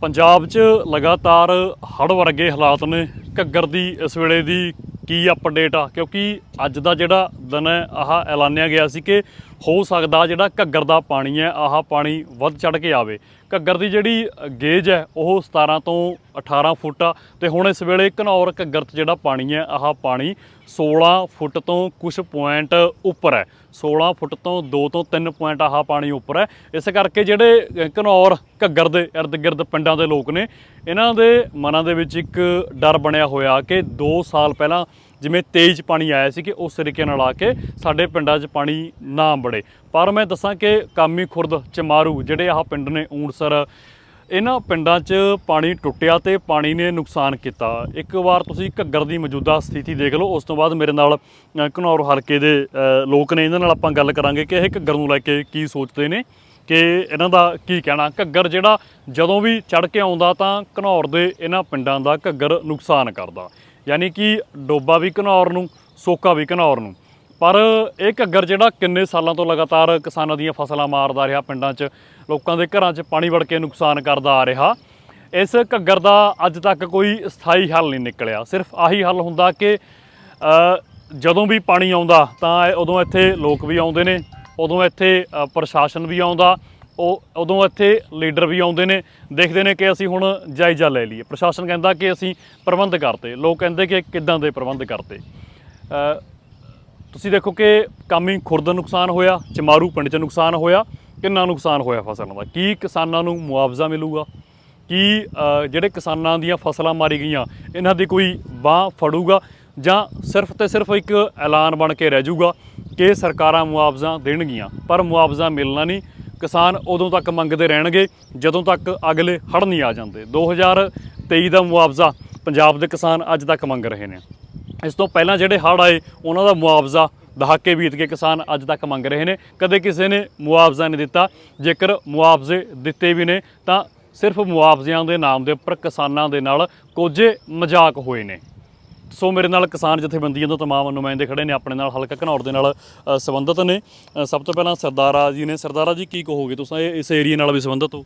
ਪੰਜਾਬ 'ਚ ਲਗਾਤਾਰ ਹੜ੍ਹ ਵਰਗੇ ਹਾਲਾਤ ਨੇ। ਘੱਗਰ ਦੀ ਇਸ ਵੇਲੇ ਦੀ ਕੀ ਅਪਡੇਟ ਆ? ਕਿਉਂਕਿ ਅੱਜ ਦਾ ਜਿਹੜਾ ਦਿਨ ਹੈ, ਆਹ ਐਲਾਨਿਆ ਗਿਆ ਸੀ ਕਿ ਹੋ ਸਕਦਾ ਜਿਹੜਾ ਘੱਗਰ ਦਾ ਪਾਣੀ ਹੈ, ਆਹ ਪਾਣੀ ਵੱਧ ਚੜ ਕੇ ਆਵੇ। ਘੱਗਰ ਦੀ ਜਿਹੜੀ ਗੇਜ ਹੈ, ਉਹ 17 ਤੋਂ 18 ਫੁੱਟ ਆ ਤੇ ਹੁਣ ਇਸ ਵੇਲੇ ਘਨੌਰ ਘੱਗਰ 'ਚ ਜਿਹੜਾ ਪਾਣੀ ਹੈ, ਆਹ ਪਾਣੀ 16 ਫੁੱਟ ਤੋਂ ਕੁਝ ਪੁਆਇੰਟ ਉੱਪਰ ਹੈ। 16 ਫੁੱਟ ਤੋਂ 2 ਤੋਂ 3 ਪੁਆਇੰਟ ਆਹ ਪਾਣੀ ਉੱਪਰ ਹੈ। ਇਸ ਕਰਕੇ ਜਿਹੜੇ ਘਨੌਰ ਘੱਗਰ ਦੇ ਇਰਦ ਗਿਰਦ ਪਿੰਡਾਂ ਦੇ ਲੋਕ ਨੇ, ਇਹਨਾਂ ਦੇ ਮਨਾਂ ਦੇ ਵਿੱਚ ਇੱਕ ਡਰ ਬਣਿਆ ਹੋਇਆ ਕਿ 2 ਸਾਲ ਪਹਿਲਾਂ ਜਿਵੇਂ ਤੇਜ਼ ਪਾਣੀ ਆਇਆ ਸੀ ਕਿ ਉਸ ਤਰੀਕੇ ਨਾਲ ਆ ਕੇ ਸਾਡੇ ਪਿੰਡਾਂ 'ਚ ਪਾਣੀ ਨਾ ਬੜੇ ਪਰ ਮੈਂ ਦੱਸਾਂ ਕਿ ਕਾਮੀ ਖੁਰਦ, ਚਮਾਰੂ ਜਿਹੜੇ ਆਹ ਪਿੰਡ ਨੇ ਊਂਟਸਰ ਇਹਨਾਂ ਪਿੰਡਾਂ 'ਚ ਪਾਣੀ ਟੁੱਟਿਆ ਤੇ ਪਾਣੀ ਨੇ ਨੁਕਸਾਨ ਕੀਤਾ। ਇੱਕ ਵਾਰ ਤੁਸੀਂ ਘੱਗਰ ਦੀ ਮੌਜੂਦਾ ਸਥਿਤੀ ਦੇਖ ਲਓ, ਉਸ ਤੋਂ ਬਾਅਦ ਮੇਰੇ ਨਾਲ ਘਨੌਰ ਹਲਕੇ ਦੇ ਲੋਕ ਨੇ, ਇਹਨਾਂ ਨਾਲ ਆਪਾਂ ਗੱਲ ਕਰਾਂਗੇ ਕਿ ਇਹ ਘੱਗਰ ਨੂੰ ਲੈ ਕੇ ਕੀ ਸੋਚਦੇ ਨੇ, ਕਿ ਇਹਨਾਂ ਦਾ ਕੀ ਕਹਿਣਾ। ਘੱਗਰ ਜਿਹੜਾ ਜਦੋਂ ਵੀ ਚੜ ਕੇ ਆਉਂਦਾ ਤਾਂ ਘਨੌਰ ਦੇ ਇਹਨਾਂ ਪਿੰਡਾਂ ਦਾ ਘੱਗਰ ਨੁਕਸਾਨ ਕਰਦਾ। ਯਾਨੀ ਕਿ ਡੋਬਾ ਵੀ ਘਨੌਰ ਨੂੰ, ਸੋਕਾ ਵੀ ਘਨੌਰ ਨੂੰ। ਪਰ ਇਹ ਘੱਗਰ ਜਿਹੜਾ ਕਿੰਨੇ ਸਾਲਾਂ ਤੋਂ ਲਗਾਤਾਰ ਕਿਸਾਨਾਂ ਦੀਆਂ ਫਸਲਾਂ ਮਾਰਦਾ ਰਿਹਾ ਪਿੰਡਾਂ 'ਚ, ਲੋਕਾਂ ਦੇ ਘਰਾਂ 'ਚ ਪਾਣੀ ਵੜ ਕੇ ਨੁਕਸਾਨ ਕਰਦਾ ਆ ਰਿਹਾ। ਇਸ ਘੱਗਰ ਦਾ ਅੱਜ ਤੱਕ ਕੋਈ ਸਥਾਈ ਹੱਲ ਨਹੀਂ ਨਿਕਲਿਆ। ਸਿਰਫ ਆਹੀ ਹੱਲ ਹੁੰਦਾ ਕਿ ਜਦੋਂ ਵੀ ਪਾਣੀ ਆਉਂਦਾ ਤਾਂ ਉਦੋਂ ਇੱਥੇ ਲੋਕ ਵੀ ਆਉਂਦੇ ਨੇ, ਉਦੋਂ ਇੱਥੇ ਪ੍ਰਸ਼ਾਸਨ ਵੀ ਆਉਂਦਾ ਉਹ ਉਦੋਂ ਇੱਥੇ ਲੀਡਰ ਵੀ ਆਉਂਦੇ ਨੇ, ਦੇਖਦੇ ਨੇ ਕਿ ਅਸੀਂ ਹੁਣ ਜਾਇਜ਼ਾ ਲੈ ਲਈਏ। ਪ੍ਰਸ਼ਾਸਨ ਕਹਿੰਦਾ ਕਿ ਅਸੀਂ ਪ੍ਰਬੰਧ ਕਰਤੇ। ਲੋਕ ਕਹਿੰਦੇ ਕਿ ਕਿੱਦਾਂ ਦੇ ਪ੍ਰਬੰਧ ਕਰਤੇ। ਤੁਸੀਂ ਦੇਖੋ ਕਿ ਕਾਮੀ ਖੁਰਦ ਨੁਕਸਾਨ ਹੋਇਆ, ਚਮਾਰੂ ਪਿੰਡ 'ਚ ਨੁਕਸਾਨ ਹੋਇਆ, ਕਿੰਨਾ ਨੁਕਸਾਨ ਹੋਇਆ ਫਸਲਾਂ ਦਾ? ਕੀ ਕਿਸਾਨਾਂ ਨੂੰ ਮੁਆਵਜ਼ਾ ਮਿਲੂਗਾ? ਕੀ ਜਿਹੜੇ ਕਿਸਾਨਾਂ ਦੀਆਂ ਫਸਲਾਂ ਮਾਰੀ ਗਈਆਂ, ਇਹਨਾਂ ਦੀ ਕੋਈ ਬਾਹ ਫੜੂਗਾ? ਜਾਂ ਸਿਰਫ ਤੇ ਸਿਰਫ ਇੱਕ ਐਲਾਨ ਬਣ ਕੇ ਰਹਿ ਜਾਊਗਾ ਕਿ ਸਰਕਾਰਾਂ ਮੁਆਵਜ਼ਾ ਦੇਣਗੀਆਂ, ਪਰ ਮੁਆਵਜ਼ਾ ਮਿਲਣਾ ਨਹੀਂ ਕਿਸਾਨ ਉਦੋਂ ਤੱਕ ਮੰਗਦੇ ਰਹਿਣਗੇ, ਜਦੋਂ ਤੱਕ ਅਗਲੇ ਹੜ੍ਹ ਨਹੀਂ ਆ ਜਾਂਦੇ। 2023 ਦਾ ਮੁਆਵਜ਼ਾ ਪੰਜਾਬ ਦੇ ਕਿਸਾਨ ਅੱਜ ਤੱਕ ਮੰਗ ਰਹੇ ਨੇ। ਇਸ ਤੋਂ ਪਹਿਲਾਂ ਜਿਹੜੇ ਹੜ੍ਹ ਆਏ, ਉਹਨਾਂ ਦਾ ਮੁਆਵਜ਼ਾ ਦਹਾਕੇ ਬੀਤ ਕੇ ਕਿਸਾਨ ਅੱਜ ਤੱਕ ਮੰਗ ਰਹੇ ਨੇ। ਕਦੇ ਕਿਸੇ ਨੇ ਮੁਆਵਜ਼ਾ ਨਹੀਂ ਦਿੱਤਾ। ਜੇਕਰ ਮੁਆਵਜ਼ੇ ਦਿੱਤੇ ਵੀ ਨੇ, ਤਾਂ ਸਿਰਫ ਮੁਆਵਜ਼ਿਆਂ ਦੇ ਨਾਮ ਦੇ ਉੱਪਰ ਕਿਸਾਨਾਂ ਦੇ ਨਾਲ ਕੋਝੇ ਮਜ਼ਾਕ ਹੋਏ ਨੇ। ਸੋ ਮੇਰੇ ਨਾਲ ਕਿਸਾਨ ਜਥੇਬੰਦੀਆਂ ਤੋਂ ਤਮਾਮ ਨੁਮਾਇੰਦੇ ਖੜੇ ਨੇ ਆਪਣੇ ਨਾਲ ਹਲਕਾ ਘਨੌਰ ਦੇ ਨਾਲ ਅ, ਸੰਬੰਧਿਤ ਨੇ। ਸਭ ਤੋਂ ਪਹਿਲਾਂ ਸਰਦਾਰਾ ਜੀ ਨੇ ਸਰਦਾਰਾ ਜੀ ਕੀ ਕਹੋਗੇ ਤੁਸੀਂ? ਇਹ ਇਸ ਏਰੀਆ ਨਾਲ ਵੀ ਸੰਬੰਧਿਤ ਹੋ?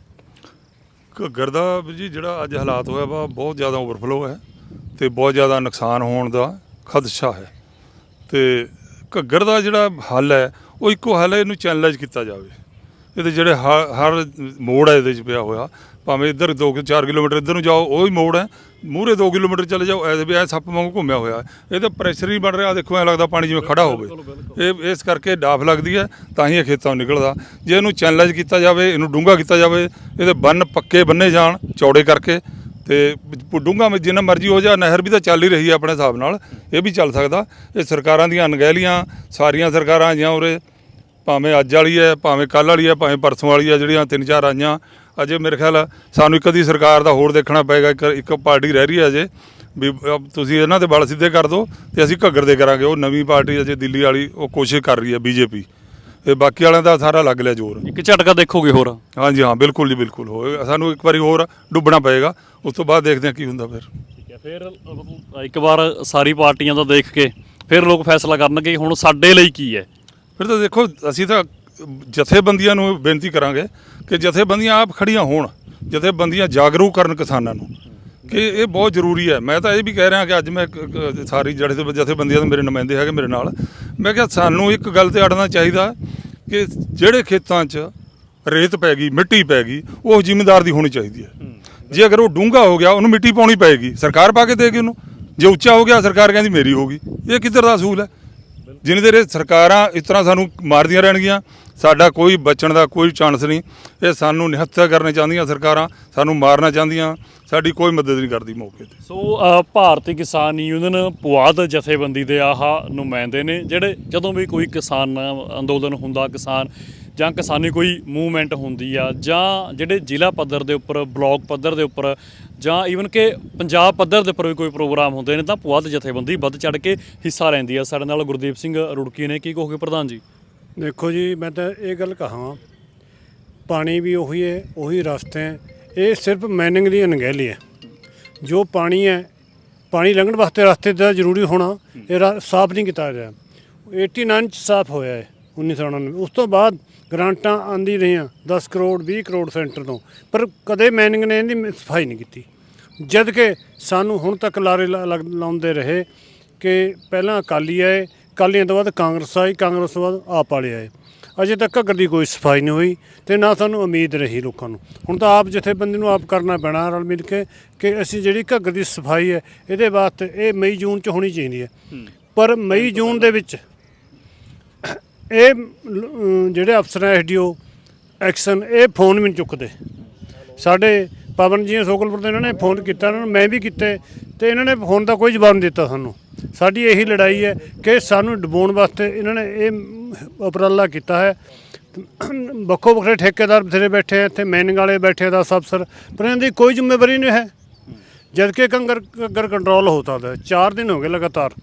ਘੱਗਰ ਦਾ ਵੀ ਜੀ ਜਿਹੜਾ ਅੱਜ ਹਾਲਾਤ ਹੋਇਆ ਵਾ ਬਹੁਤ ਜ਼ਿਆਦਾ ਓਵਰਫਲੋ ਹੈ ਤੇ ਬਹੁਤ ਜ਼ਿਆਦਾ ਨੁਕਸਾਨ ਹੋਣ ਦਾ ਖਦਸ਼ਾ ਹੈ। ਤੇ ਘੱਗਰ ਦਾ ਜਿਹੜਾ ਹੱਲ ਹੈ ਉਹ ਇੱਕੋ ਹੱਲ ਹੈ ਇਹਨੂੰ ਚੈਨਲਾਈਜ਼ ਕੀਤਾ ਜਾਵੇ। ਇਹਦੇ ਜਿਹੜੇ ਹਰ ਹਰ ਮੋੜ ਹੈ ਇਹਦੇ 'ਚ ਪਿਆ ਹੋਇਆ। ਭਾਵੇਂ ਇੱਧਰ 2 4 ਕਿਲੋਮੀਟਰ ਇੱਧਰ ਨੂੰ ਜਾਓ, ਉਹ ਹੀ ਮੋੜ ਹੈ। ਮੂਹਰੇ 2 ਕਿਲੋਮੀਟਰ ਚਲੇ ਜਾਓ ਐ ਵੀ ਐ ਸੱਪ ਵਾਂਗੂ ਘੁੰਮਿਆ ਹੋਇਆ। ਹੈ। ਇਹ ਤਾਂ ਪ੍ਰੈਸ਼ਰ ਹੀ ਬਣ ਰਿਹਾ ਦੇਖੋ, ਐ ਲੱਗਦਾ ਪਾਣੀ ਜਿਵੇਂ ਖੜਾ ਹੋਵੇ। ਇਹ, ਇਸ ਕਰਕੇ ਡਾਫ ਲੱਗਦੀ ਹੈ, ਤਾਂ ਹੀ ਇਹ ਖੇਤਾਂ ਨਿਕਲਦਾ। ਜੇ ਇਹਨੂੰ ਚੈਨਲਾਈਜ਼ ਕੀਤਾ ਜਾਵੇ, ਇਹਨੂੰ ਡੂੰਘਾ ਕੀਤਾ ਜਾਵੇ, ਇਹਦੇ ਬੰਨ ਪੱਕੇ ਬੰਨੇ ਜਾਣ, ਚੌੜੇ ਕਰਕੇ, ਤੇ ਡੂੰਘਾ ਵਿੱਚ ਜਿੰਨਾ ਮਰਜ਼ੀ ਹੋ ਜਾ ਨਹਿਰ ਵੀ ਤਾਂ ਚੱਲ ਹੀ ਰਹੀ ਹੈ ਆਪਣੇ ਹਿਸਾਬ ਨਾਲ, ਇਹ ਵੀ ਚੱਲ ਸਕਦਾ। ਇਹ ਸਰਕਾਰਾਂ ਦੀਆਂ ਅਣਗਹਿਲੀਆਂ, ਸਾਰੀਆਂ ਸਰਕਾਰਾਂ ਜਾਂ ਉਰੇ। ਭਾਵੇਂ ਅੱਜ ਵਾਲੀ ਹੈ ਭਾਵੇਂ ਕੱਲ ਵਾਲੀ ਹੈ ਭਾਵੇਂ ਪਰਸੋਂ ਵਾਲੀ ਹੈ ਜਿਹੜੀਆਂ ਤਿੰਨ ਚਾਰ ਆਈਆਂ ਅਜੇ ਮੇਰੇ ਖਿਆਲ ਸਾਨੂੰ ਇੱਕ ਅੱਧੀ ਸਰਕਾਰ ਦਾ ਹੋਰ ਦੇਖਣਾ ਪਏਗਾ ਇੱਕ ਇੱਕ ਪਾਰਟੀ ਰਹਿ ਰਹੀ ਹੈ ਅਜੇ ਵੀ ਤੁਸੀਂ ਇਹਨਾਂ ਦੇ ਬਲ ਸਿੱਧੇ ਕਰ ਦਿਓ ਤੇ ਅਸੀਂ ਘੱਗਰ ਦੇ ਕਰਾਂਗੇ। ਉਹ ਨਵੀਂ ਪਾਰਟੀ ਅਜੇ ਦਿੱਲੀ ਵਾਲੀ ਉਹ ਕੋਸ਼ਿਸ਼ ਕਰ ਰਹੀ ਹੈ ਬੀਜੇਪੀ। ਇਹ ਬਾਕੀ ਵਾਲਿਆਂ ਦਾ ਸਾਰਾ ਲੱਗ ਲਿਆ ਜ਼ੋਰ। ਇੱਕ ਝਟਕਾ ਦੇਖੋਗੇ ਹੋਰ? ਹਾਂਜੀ ਹਾਂ ਬਿਲਕੁਲ ਜੀ ਬਿਲਕੁਲ। ਹੋਏਗਾ ਸਾਨੂੰ ਇੱਕ ਵਾਰੀ ਹੋਰ ਡੁੱਬਣਾ ਪਏਗਾ ਉਸ ਤੋਂ ਬਾਅਦ ਦੇਖਦੇ ਹਾਂ ਕੀ ਹੁੰਦਾ ਫਿਰ। ਠੀਕ ਹੈ ਫਿਰ ਇੱਕ ਵਾਰ ਸਾਰੀ ਪਾਰਟੀਆਂ ਦਾ ਦੇਖ ਕੇ ਫਿਰ ਲੋਕ ਫੈਸਲਾ ਕਰਨਗੇ ਹੁਣ ਸਾਡੇ ਲਈ ਕੀ ਹੈ? ਫਿਰ ਤਾਂ ਦੇਖੋ, ਅਸੀਂ ਤਾਂ ਜਥੇਬੰਦੀਆਂ ਨੂੰ ਬੇਨਤੀ ਕਰਾਂਗੇ ਕਿ ਜਥੇਬੰਦੀਆਂ ਆਪ ਖੜੀਆਂ ਹੋਣ, ਜਥੇਬੰਦੀਆਂ ਜਾਗਰੂਕ ਕਰਨ ਕਿਸਾਨਾਂ ਨੂੰ, ਕਿ ਇਹ ਬਹੁਤ ਜ਼ਰੂਰੀ ਹੈ। ਮੈਂ ਤਾਂ ਇਹ ਵੀ ਕਹਿ ਰਿਹਾ ਕਿ ਅੱਜ ਮੈਂ ਇੱਕ- ਸਾਰੀ ਜੜੇ ਜਥੇਬੰਦੀਆਂ ਦੇ ਮੇਰੇ ਨੁਮਾਇੰਦੇ ਹੈਗੇ ਮੇਰੇ ਨਾਲ। ਮੈਂ ਕਿਹਾ ਸਾਨੂੰ ਇੱਕ ਗੱਲ ਤੇ ਅੜਨਾ ਚਾਹੀਦਾ ਕਿ ਜਿਹੜੇ ਖੇਤਾਂ 'ਚ ਰੇਤ ਪੈ ਗਈ, ਮਿੱਟੀ ਪੈ ਗਈ, ਉਹ ਜ਼ਿਮੀਂਦਾਰ ਦੀ ਹੋਣੀ ਚਾਹੀਦੀ ਹੈ। ਜੇ ਅਗਰ ਉਹ ਡੂੰਘਾ ਹੋ ਗਿਆ, ਉਹਨੂੰ ਮਿੱਟੀ ਪਾਉਣੀ ਪਏਗੀ, ਸਰਕਾਰ ਪਾ ਕੇ ਦੇਗੀ ਉਹਨੂੰ। ਜੇ ਉੱਚਾ ਹੋ ਗਿਆ, ਸਰਕਾਰ ਕਹਿੰਦੀ ਮੇਰੀ ਹੋਗੀ ਇਹ ਕਿੱਧਰ ਦਾ ਅਸੂਲ ਹੈ? ਜਿੰਨੇ ਦੇਰ ਇਹ ਸਰਕਾਰਾਂ ਇਸ ਤਰ੍ਹਾਂ ਸਾਨੂੰ ਮਾਰਦੀਆਂ ਰਹਿਣਗੀਆਂ ਸਾਡਾ ਕੋਈ ਬਚਣ ਦਾ ਕੋਈ ਚਾਂਸ ਨਹੀਂ। ਇਹ ਸਾਨੂੰ ਨਿਹੱਥਾ ਕਰਨੇ ਚਾਹੁੰਦੀਆਂ ਸਰਕਾਰਾਂ ਸਾਨੂੰ ਮਾਰਨਾ ਚਾਹੁੰਦੀਆਂ। ਸਾਡੀ ਕੋਈ ਮਦਦ ਨਹੀਂ ਕਰਦੀ ਮੌਕੇ ਤੇ। ਸੋ ਅ, ਭਾਰਤੀ ਕਿਸਾਨ ਯੂਨੀਅਨ ਪੁਆਧ ਜਥੇਬੰਦੀ ਦੇ ਆਹ ਨੁਮਾਇੰਦੇ ਨੇ ਜਿਹੜੇ ਜਦੋਂ ਵੀ ਕੋਈ ਕਿਸਾਨ ਅੰਦੋਲਨ ਹੁੰਦਾ ਕਿਸਾਨ ਜਾਂ ਕਿਸਾਨੀ ਕੋਈ ਮੂਵਮੈਂਟ ਹੁੰਦੀ ਆ ਜਾਂ ਜਿਹੜੇ ਜ਼ਿਲ੍ਹਾ ਪੱਧਰ ਦੇ ਉੱਪਰ ਬਲਾਕ ਪੱਧਰ ਦੇ ਉੱਪਰ ਜਾਂ ਈਵਨ ਕਿ ਪੰਜਾਬ ਪੱਧਰ ਦੇ ਉੱਪਰ ਵੀ ਕੋਈ ਪ੍ਰੋਗਰਾਮ ਹੁੰਦੇ ਨੇ ਤਾਂ ਪੁਆਧ ਜਥੇਬੰਦੀ ਵੱਧ ਚੜ ਕੇ ਹਿੱਸਾ ਲੈਂਦੀ ਆ। ਸਾਡੇ ਨਾਲ ਗੁਰਦੀਪ ਸਿੰਘ ਰੁੜਕੀ ਨੇ ਕੀ ਕਹੋਗੇ ਪ੍ਰਧਾਨ ਜੀ? ਦੇਖੋ ਜੀ, ਮੈਂ ਤਾਂ ਇਹ ਗੱਲ ਕਹਾਂ ਪਾਣੀ ਵੀ ਉਹੀ ਹੈ, ਉਹੀ ਰਸਤੇ ਹੈ, ਇਹ ਸਿਰਫ ਮੈਨਿੰਗ ਦੀ ਅਣਗਹਿਲੀ ਹੈ। ਜੋ ਪਾਣੀ ਹੈ, ਪਾਣੀ ਲੰਘਣ ਵਾਸਤੇ ਰਸਤੇ ਦਾ ਜ਼ਰੂਰੀ ਹੋਣਾ, ਇਹ ਰਾ- ਸਾਫ਼ ਨਹੀਂ ਕੀਤਾ ਗਿਆ। 89 ਚ ਸਾਫ਼ ਹੋਇਆ ਹੈ 1999 ਉਸ ਤੋਂ ਬਾਅਦ ਗ੍ਰਾਂਟਾਂ ਆਂਦੀ ਰਹੀਆਂ 10 ਕਰੋੜ 20 ਕਰੋੜ ਸੈਂਟਰ ਤੋਂ। ਪਰ ਕਦੇ ਮੈਨਿੰਗ ਨੇ ਇਹਦੀ ਸਫ਼ਾਈ ਨਹੀਂ ਕੀਤੀ। ਜਦ ਕਿ ਸਾਨੂੰ ਹੁਣ ਤੱਕ ਲਾਰੇ ਲਾ- ਲਾਉਂਦੇ ਰਹੇ ਕਿ ਪਹਿਲਾਂ ਅਕਾਲੀ ਆਏ ਅਕਾਲੀਆਂ ਤੋਂ ਬਾਅਦ ਕਾਂਗਰਸ ਆਈ ਕਾਂਗਰਸ ਤੋਂ ਬਾਅਦ ਆਪ ਵਾਲੇ ਆਏ। ਅਜੇ ਤੱਕ ਘੱਗਰ ਦੀ ਕੋਈ ਸਫ਼ਾਈ ਨਹੀਂ ਹੋਈ ਤੇ ਨਾ ਸਾਨੂੰ ਉਮੀਦ ਰਹੀ ਲੋਕਾਂ ਨੂੰ। ਹੁਣ ਤਾਂ ਆਪ ਜਥੇਬੰਦੀ ਨੂੰ ਆਪ ਕਰਨਾ ਪੈਣਾ ਰਲ ਮਿਲ ਕੇ ਕਿ ਅਸੀਂ ਜਿਹੜੀ ਘੱਗਰ ਦੀ ਸਫ਼ਾਈ ਹੈ ਇਹਦੇ ਵਾਸਤੇ ਇਹ ਮਈ ਜੂਨ ਚ ਹੋਣੀ ਚਾਹੀਦੀ ਹੈ। ਪਰ ਮਈ ਜੂਨ ਦੇ ਵਿੱਚ ਇਹ ਜਿਹੜੇ ਅਫਸਰ ਹੈ ਐਸਡੀਓ ਐਕਸ਼ਨ ਇਹ ਫੋਨ ਵੀ ਨਹੀਂ ਚੁੱਕਦੇ। ਸਾਡੇ ਪਵਨ ਜੀ ਸੋਕਲਪੁਰ ਦੇ ਇਹਨਾਂ ਨੇ ਫੋਨ ਕੀਤਾ ਇਹਨਾਂ ਨੂੰ ਮੈਂ ਵੀ ਕੀਤੇ ਤੇ ਇਹਨਾਂ ਨੇ ਫੋਨ ਦਾ ਕੋਈ ਜਵਾਬ ਨਹੀਂ ਦਿੱਤਾ ਸਾਨੂੰ। ਸਾਡੀ ਇਹੀ ਲੜਾਈ ਹੈ ਕਿ ਸਾਨੂੰ ਡਬਾਉਣ ਵਾਸਤੇ ਇਹਨਾਂ ਨੇ ਇਹ ਉਪਰਾਲਾ ਕੀਤਾ ਹੈ। ਵੱਖੋ ਵੱਖਰੇ ਠੇਕੇਦਾਰ ਬਥੇਰੇ ਬੈਠੇ ਆ, ਇੱਥੇ ਮੈਨਿੰਗ ਵਾਲੇ ਬੈਠੇ ਆ, ਦਸ ਅਫਸਰ, ਪਰ ਇਹਨਾਂ ਦੀ ਕੋਈ ਜ਼ਿੰਮੇਵਾਰੀ ਨਹੀਂ ਹੈ। ਜਦ ਕਿ ਕੰਗਰ ਕੰਗਰ ਕੰਟਰੋਲ ਹੋ ਸਕਦਾ ਹੈ। ਚਾਰ ਦਿਨ ਹੋ ਗਏ ਲਗਾਤਾਰ।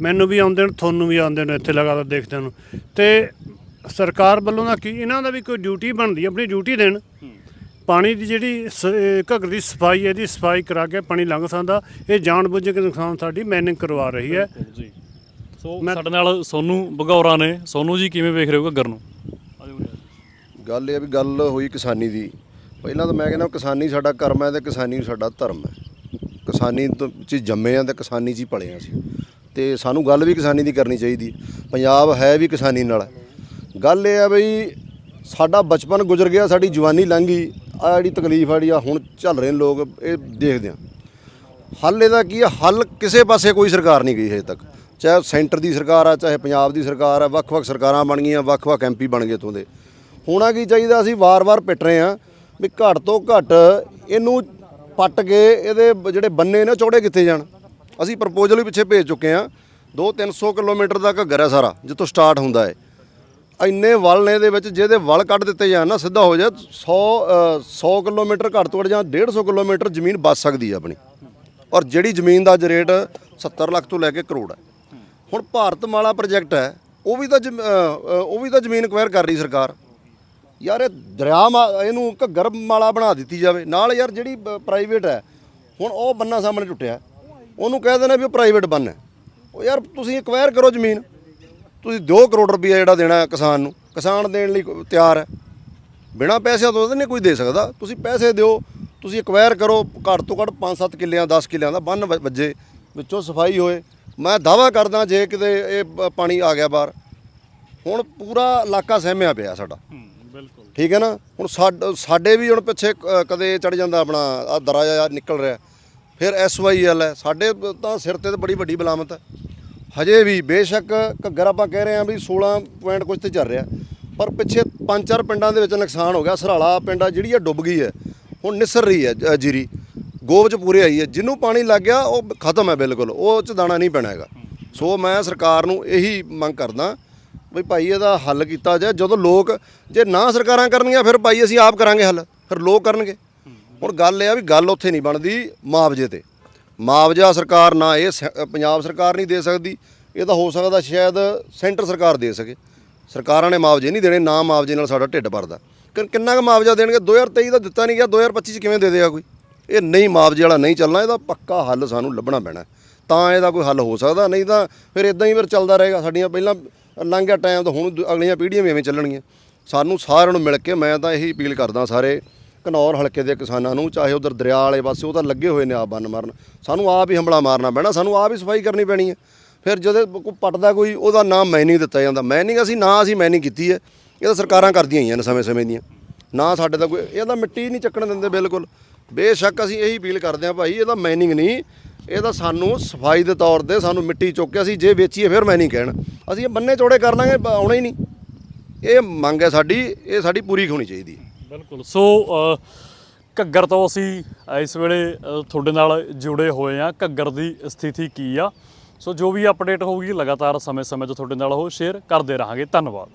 ਮੈਨੂੰ ਵੀ ਆਉਂਦੇ ਨੇ, ਤੁਹਾਨੂੰ ਵੀ ਆਉਂਦੇ ਨੇ ਇੱਥੇ ਲਗਾਤਾਰ ਦੇਖਦੇ ਨੂੰ। ਤੇ ਸਰਕਾਰ ਵੱਲੋਂ ਦਾ ਕੀ ਇਹਨਾਂ ਦਾ ਵੀ ਕੋਈ ਡਿਊਟੀ ਬਣਦੀ ਆਪਣੀ ਡਿਊਟੀ ਦੇਣ। ਪਾਣੀ ਦੀ ਜਿਹੜੀ ਸ- ਇਹ ਘੱਗਰ ਦੀ ਸਫ਼ਾਈ ਹੈ, ਇਹਦੀ ਸਫ਼ਾਈ ਕਰਾ ਕੇ ਪਾਣੀ ਲੰਘ ਸਕਦਾ। ਇਹ ਜਾਣਬੁੱਝ ਕੇ ਨੁਕਸਾਨ ਸਾਡੀ ਮੈਨਿੰਗ ਕਰਵਾ ਰਹੀ ਹੈ। ਜੀ। ਸੋ ਸਾਡੇ ਨਾਲ ਸੋਨੂ ਬਗੌਰਾ ਨੇ। ਸੋਨੂ ਜੀ ਕਿਵੇਂ ਵੇਖ ਰਹੇ ਹੋ ਘੱਗਰ ਨੂੰ। ਗੱਲ ਇਹ ਆ ਵੀ ਗੱਲ ਹੋਈ ਕਿਸਾਨੀ ਦੀ। ਪਹਿਲਾਂ ਤਾਂ ਮੈਂ ਕਹਿੰਦਾ ਕਿਸਾਨੀ ਸਾਡਾ ਕਰਮ ਹੈ ਤੇ ਕਿਸਾਨੀ ਸਾਡਾ ਧਰਮ ਹੈ। ਕਿਸਾਨੀ ਤੋਂ ਚ ਜੰਮੇ ਆ ਤੇ ਕਿਸਾਨੀ 'ਚ ਹੀ ਪਲੇ ਆ ਅਸੀਂ। ਤੇ ਸਾਨੂੰ ਗੱਲ ਵੀ ਕਿਸਾਨੀ ਦੀ ਕਰਨੀ ਚਾਹੀਦੀ ਹੈ। ਪੰਜਾਬ ਹੈ ਵੀ ਕਿਸਾਨੀ ਨਾਲ। ਗੱਲ ਇਹ ਆ ਬਈ ਸਾਡਾ ਬਚਪਨ ਗੁਜ਼ਰ ਗਿਆ ਸਾਡੀ ਜਵਾਨੀ ਲੰਘ ਗਈ। ਆ ਜਿਹੜੀ ਤਕਲੀਫ ਆ ਜਿਹੜੀ ਆ ਹੁਣ ਚੱਲ ਰਹੇ ਨੇ ਲੋਕ, ਇਹ ਦੇਖਦੇ ਆ। ਹੱਲ ਇਹਦਾ ਕੀ ਆ, ਹੱਲ ਕਿਸੇ ਪਾਸੇ ਕੋਈ ਸਰਕਾਰ ਨਹੀਂ ਗਈ ਹਜੇ ਤੱਕ। ਚਾਹੇ ਸੈਂਟਰ ਦੀ ਸਰਕਾਰ ਆ, ਚਾਹੇ ਪੰਜਾਬ ਦੀ ਸਰਕਾਰ ਆ, ਵੱਖ-ਵੱਖ ਸਰਕਾਰਾਂ ਬਣ ਗਈਆਂ, ਵੱਖ-ਵੱਖ ਐਮਪੀ ਬਣ ਗਏ ਇੱਥੋਂ ਦੇ। ਹੋਣਾ ਕੀ ਚਾਹੀਦਾ, ਅਸੀਂ ਵਾਰ-ਵਾਰ ਪਿੱਟ ਰਹੇ ਆ ਵੀ ਘੱਟ ਤੋਂ ਘੱਟ ਇਹਨੂੰ ਪੱਟ ਕੇ ਇਹਦੇ ਜਿਹੜੇ ਬੰਨੇ ਨੇ ਚੌੜੇ ਕਿੱਥੇ ਜਾਣ। ਅਸੀਂ ਪ੍ਰਪੋਜ਼ਲ ਵੀ ਪਿੱਛੇ ਭੇਜ ਚੁੱਕੇ ਆ 2-300 ਕਿਲੋਮੀਟਰ ਦਾ ਘੱਗਰ ਹੈ ਸਾਰਾ, ਜਿੱਥੋਂ ਸਟਾਰਟ ਹੁੰਦਾ ਹੈ ਇੰਨੇ ਵਲ ਨੇ ਇਹਦੇ ਵਿੱਚ, ਜਿਹਦੇ ਵਲ ਕੱਢ ਦਿੱਤੇ ਜਾਣ ਨਾ, ਸਿੱਧਾ ਹੋ ਜਾਏ 100 100 ਕਿਲੋਮੀਟਰ ਘੱਟ ਤੋਂ ਘੱਟ ਜਾਂ 150 ਕਿਲੋਮੀਟਰ ਜ਼ਮੀਨ ਬਚ ਸਕਦੀ ਹੈ ਆਪਣੀ। ਔਰ ਜਿਹੜੀ ਜ਼ਮੀਨ ਦਾ ਅੱਜ ਰੇਟ 70 ਲੱਖ ਤੋਂ ਲੈ ਕੇ ਕਰੋੜ ਹੈ ਹੁਣ ਭਾਰਤ ਮਾਲਾ ਪ੍ਰੋਜੈਕਟ ਹੈ, ਉਹ ਵੀ ਤਾਂ ਜ਼ਮ- ਉਹ ਵੀ ਤਾਂ ਜ਼ਮੀਨ ਅਕਵਾਇਰ ਕਰ ਰਹੀ ਸਰਕਾਰ। ਯਾਰ ਇਹ ਦਰਿਆ ਮਾ- ਇਹਨੂੰ ਘੱਗਰ ਮਾਲਾ ਬਣਾ ਦਿੱਤੀ ਜਾਵੇ। ਨਾਲ ਯਾਰ ਜਿਹੜੀ ਪ੍ਰਾਈਵੇਟ ਹੈ, ਹੁਣ ਉਹ ਬੰਨਾ ਸਾਹਮਣੇ ਟੁੱਟਿਆ। ਉਹਨੂੰ ਕਹਿ ਦੇਣਾ ਵੀ ਉਹ ਪ੍ਰਾਈਵੇਟ ਬੰਨ। ਹੈ ਉਹ ਯਾਰ ਤੁਸੀਂ ਅਕਵਾਇਰ ਕਰੋ ਜ਼ਮੀਨ। ਤੁਸੀਂ 2 ਕਰੋੜ ਰੁਪਈਆ ਜਿਹੜਾ ਦੇਣਾ ਕਿਸਾਨ ਨੂੰ ਕਿਸਾਨ ਦੇਣ ਲਈ ਤਿਆਰ ਹੈ। ਬਿਨਾ ਪੈਸਿਆਂ ਤੋਂ ਤਾਂ ਨਹੀਂ ਕੋਈ ਦੇ ਸਕਦਾ। ਤੁਸੀਂ ਪੈਸੇ ਦਿਓ ਤੁਸੀਂ ਅਕਵਾਇਰ ਕਰੋ ਘੱਟ ਤੋਂ ਘੱਟ 5-7 ਕਿੱਲਿਆਂ 10 ਕਿੱਲਿਆਂ ਦਾ ਬੰਨ ਵੱਜੇ ਵਿੱਚੋਂ ਸਫ਼ਾਈ ਹੋਏ। ਮੈਂ ਦਾਵਾ ਕਰਦਾ ਜੇ ਕਿਤੇ ਇਹ ਪਾਣੀ ਆ ਗਿਆ ਬਾਹਰ। ਹੁਣ ਪੂਰਾ ਇਲਾਕਾ ਸਹਿਮਿਆ ਪਿਆ ਸਾਡਾ। ਬਿਲਕੁਲ। ਠੀਕ ਹੈ ਨਾ? ਹੁਣ ਸਾਡ- ਵੀ ਹੁਣ ਪਿੱਛੇ ਕਦੇ ਚੜ ਜਾਂਦਾ ਆਪਣਾ ਆ ਦਰਾ ਜਿਹਾ ਨਿਕਲ ਰਿਹਾ। ਫਿਰ ਐਸਵਾਈਐਲ ਹੈ। ਸਾਡੇ ਤਾਂ ਸਿਰ ਤੇ ਤਾਂ ਬੜੀ ਵੱਡੀ ਬਲਾਮਤ ਹੈ। ਹਜੇ ਵੀ ਬੇਸ਼ੱਕ ਘੱਗਰ ਆਪਾਂ ਕਹਿ ਰਹੇ ਹਾਂ ਵੀ 16 ਪੁਆਇੰਟ ਕੁਝ ਤੇ ਚੱਲ ਰਿਹਾ। ਪਰ ਪਿੱਛੇ ਪੰਜ ਚਾਰ ਪਿੰਡਾਂ ਦੇ ਵਿੱਚ ਨੁਕਸਾਨ ਹੋ ਗਿਆ। ਸਰਾਲਾ ਪਿੰਡ ਆ ਜਿਹੜੀ ਆ ਡੁੱਬ ਗਈ ਹੈ। ਹੁਣ ਨਿਸਰ ਰਹੀ ਹੈ ਜੀਰੀ। ਗੋਬ ਚ ਪੂਰੇ ਆਈ ਹੈ। ਜਿਹਨੂੰ ਪਾਣੀ ਲੱਗ ਗਿਆ, ਉਹ ਖਤਮ ਹੈ ਬਿਲਕੁਲ। ਉਹ ਚ ਦਾਣਾ ਨਹੀਂ ਪੈਣਾ ਹੈਗਾ। ਸੋ ਮੈਂ ਸਰਕਾਰ ਨੂੰ ਇਹੀ ਮੰਗ ਕਰਦਾ ਵੀ ਭਾਈ ਇਹਦਾ ਹੱਲ ਕੀਤਾ ਜਾਏ। ਜਦੋਂ ਲੋਕ ਜੇ ਨਾ ਸਰਕਾਰਾਂ ਕਰਨਗੀਆਂ, ਫਿਰ ਭਾਈ ਅਸੀਂ ਆਪ ਕਰਾਂਗੇ ਹੱਲ। ਫਿਰ ਲੋਕ ਕਰਨਗੇ। ਹੁਣ ਗੱਲ ਇਹ ਆ ਵੀ ਗੱਲ ਉੱਥੇ ਨਹੀਂ ਬਣਦੀ, ਮੁਆਵਜ਼ੇ ਤੇ। ਮੁਆਵਜ਼ਾ ਸਰਕਾਰ ਨਾ ਇਹ ਸ- ਪੰਜਾਬ ਸਰਕਾਰ ਨਹੀਂ ਦੇ ਸਕਦੀ। ਇਹ ਤਾਂ ਹੋ ਸਕਦਾ ਸ਼ਾਇਦ ਸੈਂਟਰ ਸਰਕਾਰ ਦੇ ਸਕੇ। ਸਰਕਾਰਾਂ ਨੇ ਮੁਆਵਜ਼ੇ ਨਹੀਂ ਦੇਣੇ, ਨਾ ਮੁਆਵਜ਼ੇ ਨਾਲ ਸਾਡਾ ਢਿੱਡ ਭਰਦਾ। ਕਿ- ਕਿੰਨਾ ਕੁ ਮੁਆਵਜ਼ਾ ਦੇਣਗੇ? 2023 ਦਾ ਦਿੱਤਾ ਨਹੀਂ ਗਿਆ 2025 ਚ ਕਿਵੇਂ ਦੇ ਦੇਗਾ ਕੋਈ? ਇਹ ਨਹੀਂ ਮੁਆਵਜ਼ੇ ਵਾਲਾ ਨਹੀਂ ਚੱਲਣਾ, ਇਹਦਾ ਪੱਕਾ ਹੱਲ ਸਾਨੂੰ ਲੱਭਣਾ ਪੈਣਾ। ਤਾਂ ਇਹਦਾ ਕੋਈ ਹੱਲ ਹੋ ਸਕਦਾ, ਨਹੀਂ ਤਾਂ ਫਿਰ ਇਦਾਂ ਹੀ ਫਿਰ ਚੱਲਦਾ ਰਹੇਗਾ। ਸਾਡੀਆਂ ਪਹਿਲਾਂ ਲੰਘ ਗਿਆ ਟਾਈਮ ਤਾਂ ਹੁਣ ਦ- ਅਗਲੀਆਂ ਪੀੜ੍ਹੀਆਂ ਵੀ ਐਵੇਂ ਚੱਲਣਗੀਆਂ। ਸਾਨੂੰ ਸਾਰਿਆਂ ਨੂੰ ਮਿਲ ਕੇ ਮੈਂ ਤਾਂ ਇਹੀ ਅਪੀਲ ਕਰਦਾ ਸਾਰੇ ਘਨੌਰ ਹਲਕੇ ਦੇ ਕਿਸਾਨਾਂ ਨੂੰ, ਚਾਹੇ ਉਧਰ ਦਰਿਆ ਵਾਲੇ ਪਾਸੇ, ਉਹ ਤਾਂ ਲੱਗੇ ਹੋਏ ਨੇ ਆਪ ਬੰਨ ਮਾਰਨ। ਸਾਨੂੰ ਆਪ ਹੀ ਹਮਲਾ ਮਾਰਨਾ ਪੈਣਾ, ਸਾਨੂੰ ਆਪ ਹੀ ਸਫ਼ਾਈ ਕਰਨੀ ਪੈਣੀ ਹੈ। ਫਿਰ ਜਦੋਂ ਕੋਈ ਪੱਟਦਾ ਕੋਈ, ਉਹਦਾ ਨਾਮ ਮੈਨਿੰਗ ਦਿੱਤਾ ਜਾਂਦਾ। ਮੈਨਿੰਗ ਅਸੀਂ ਨਾ ਅਸੀਂ ਮੈਨਿੰਗ ਕੀਤੀ ਹੈ। ਇਹ ਤਾਂ ਸਰਕਾਰਾਂ ਕਰਦੀਆਂ ਹੀ ਨੇ ਸਮੇਂ ਸਮੇਂ ਦੀਆਂ। ਨਾ ਸਾਡੇ ਦਾ ਕੋਈ, ਇਹ ਤਾਂ ਮਿੱਟੀ ਨਹੀਂ ਚੱਕਣ ਦਿੰਦੇ ਬਿਲਕੁਲ। ਬੇਸ਼ੱਕ ਅਸੀਂ ਇਹੀ ਅਪੀਲ ਕਰਦੇ ਹਾਂ ਭਾਈ ਇਹਦਾ ਤਾਂ ਮੈਨਿੰਗ ਨਹੀਂ ਇਹਦਾ ਸਾਨੂੰ ਸਫ਼ਾਈ ਦੇ ਤੌਰ ਤੇ ਸਾਨੂੰ ਮਿੱਟੀ ਚੁੱਕ ਕੇ ਅਸੀਂ ਜੇ ਵੇਚੀਏ, ਫਿਰ ਮੈਨਿੰਗ ਕਹਿਣ। ਅਸੀਂ ਇਹ ਬੰਨੇ ਚੌੜੇ ਕਰ ਲਾਂਗੇ, ਆਉਣਾ ਹੀ ਨਹੀਂ। ਇਹ ਮੰਗ ਹੈ ਸਾਡੀ, ਇਹ ਸਾਡੀ ਪੂਰੀ ਹੋਣੀ ਚਾਹੀਦੀ ਹੈ। ਬਿਲਕੁਲ। ਸੋ ਘੱਗਰ ਤੋਂ ਅਸੀਂ ਇਸ ਵੇਲੇ ਤੁਹਾਡੇ ਨਾਲ ਜੁੜੇ ਹੋਏ ਆ ਘੱਗਰ ਦੀ ਸਥਿਤੀ ਕੀ ਆ? ਸੋ ਜੋ ਵੀ ਅਪਡੇਟ ਹੋਊਗੀ, ਲਗਾਤਾਰ ਸਮੇਂ-ਸਮੇਂ ਤੋਂ ਤੁਹਾਡੇ ਨਾਲ ਉਹ ਸ਼ੇਅਰ ਕਰਦੇ ਰਹਾਂਗੇ। ਧੰਨਵਾਦ।